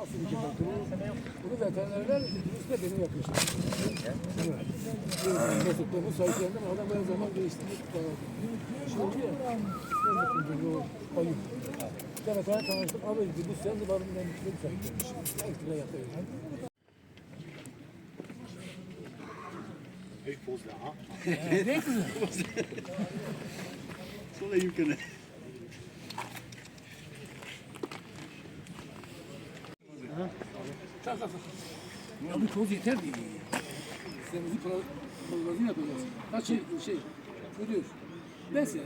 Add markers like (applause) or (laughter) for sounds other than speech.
değiştirme. Bunu veterinerler üstüne benim yapıyorsun. Evet. Kestiklerimi sahiplendim. Adam her zaman değiştirmek istiyor. Şimdi ya. Ayıp. Bir tane tane tanıştım. Abi dedi bu sen de var mı ben dedim sen demiş. Ekstra yapıyor. Büyük poz ha. Ne kızım? (laughs) Sonra yukarı. Kalk kalk kalk. Ya bu toz yeter diye. Sen bizi pro- prognozu yapacağız. Kaç şey, şey, müdür. Neyse.